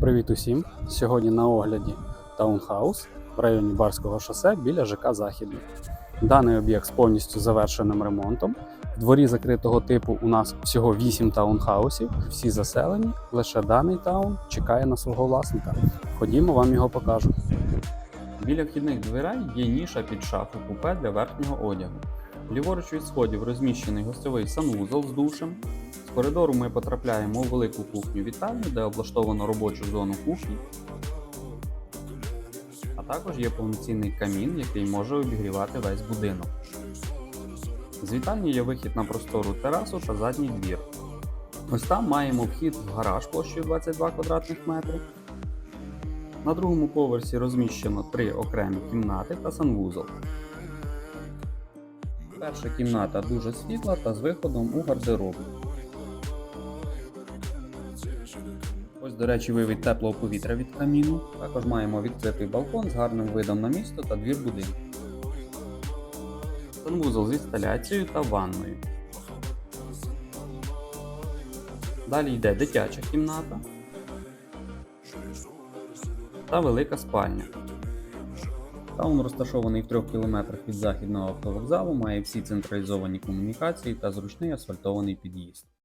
Привіт усім! Сьогодні на огляді таунхаус в районі Барського шосе біля ЖК Західний. Даний об'єкт з повністю завершеним ремонтом. В дворі закритого типу у нас всього 8 таунхаусів, всі заселені. Лише даний таун чекає на свого власника. Ходімо, вам його покажу. Біля вхідних дверей є ніша під шафу купе для верхнього одягу. Ліворуч від сходів розміщений гостьовий санвузол з душем. З коридору ми потрапляємо у велику кухню вітальню, де облаштовано робочу зону кухні. А також є повноцінний камін, який може обігрівати весь будинок. З вітальні є вихід на простору терасу та задній двір. Ось там маємо вхід в гараж площею 22 квадратних метри. На другому поверсі розміщено три окремі кімнати та санвузол. Перша кімната дуже світла та з виходом у гардеробну. Ось, до речі, вивід теплого повітря від каміну. Також маємо відкритий балкон з гарним видом на місто та двір будинку. Санвузол з інсталяцією та ванною. Далі йде дитяча кімната та велика спальня. Таун розташований в 3 кілометрах від західного автовокзалу, має всі централізовані комунікації та зручний асфальтований під'їзд.